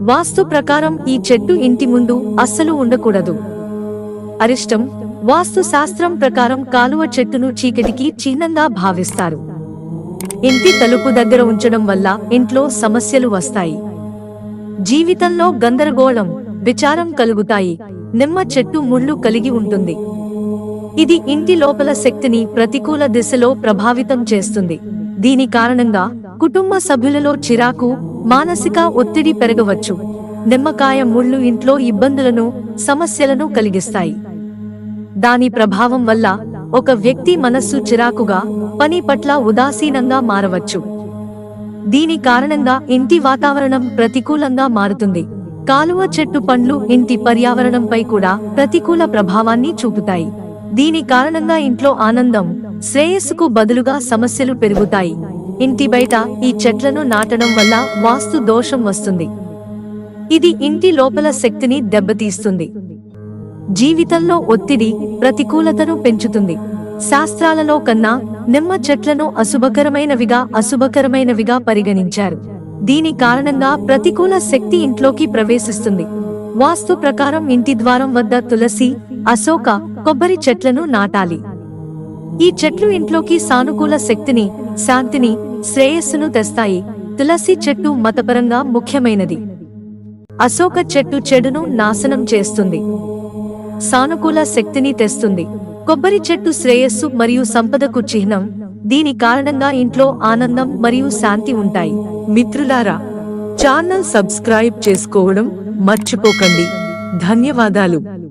వాస్తు ప్రకారం ఈ చెట్టు ఇంటి ముందు అస్సలు ఉండకూడదు. అరిష్టం వాస్తు శాస్త్రం ప్రకారం కాలువ చెట్టును చీకటికి చిహ్నంగా భావిస్తారు. ఇంటి తలుపు దగ్గర ఉంచడం వల్ల ఇంట్లో సమస్యలు వస్తాయి. జీవితంలో గందరగోళం విచారం కలుగుతాయి. నిమ్మ చెట్టు ముళ్ళు కలిగి ఉంటుంది. ఇది ఇంటి లోపల శక్తిని ప్రతికూల దిశలో ప్రభావితం చేస్తుంది. దీని కారణంగా కుటుంబ సభ్యులలో చిరాకు మానసిక ఒత్తిడి పెరగవచ్చు. నిమ్మకాయ ముళ్ళు ఇంట్లో ఇబ్బందులను సమస్యలను కలిగిస్తాయి. దాని ప్రభావం వల్ల ఒక వ్యక్తి మనస్సు చిరాకుగా పని పట్ల ఉదాసీనంగా మారవచ్చు. దీని కారణంగా ఇంటి వాతావరణం ప్రతికూలంగా మారుతుంది. కాలువ చెట్టు పండ్లు ఇంటి పర్యావరణంపై కూడా ప్రతికూల ప్రభావాన్ని చూపుతాయి. దీని కారణంగా ఇంట్లో ఆనందం శ్రేయస్సుకు బదులుగా సమస్యలు పెరుగుతాయి. ఇంటి బయట ఈ చెట్లను నాటడం వల్ల వాస్తు దోషం వస్తుంది. ఇది ఇంటి లోపల శక్తిని దెబ్బతీస్తుంది. జీవితంలో ఒత్తిడి ప్రతికూలతను పెంచుతుంది. శాస్త్రాలలో కన్నా నిమ్మ చెట్లను అశుభకరమైనవిగా అశుభకరమైనవిగా పరిగణించారు. దీని కారణంగా ప్రతికూల శక్తి ఇంట్లోకి ప్రవేశిస్తుంది. వాస్తు ప్రకారం ఇంటి ద్వారం వద్ద తులసి అశోక కొబ్బరి చెట్లను నాటాలి. ఈ చెట్లు ఇంట్లోకి సానుకూల శక్తిని శాంతిని శ్రేయస్సును తెస్తాయి. తులసి చెట్టు మతపరంగా ముఖ్యమైనది. అశోక చెట్టు చెడును నాశనం చేస్తుంది. సానుకూల శక్తిని తెస్తుంది. కొబ్బరి చెట్టు శ్రేయస్సు మరియు సంపదకు చిహ్నం. దీని కారణంగా ఇంట్లో ఆనందం మరియు శాంతి ఉంటాయి. మిత్రులారా ఛానల్ సబ్స్క్రైబ్ చేసుకోవడం మర్చిపోకండి. ధన్యవాదాలు.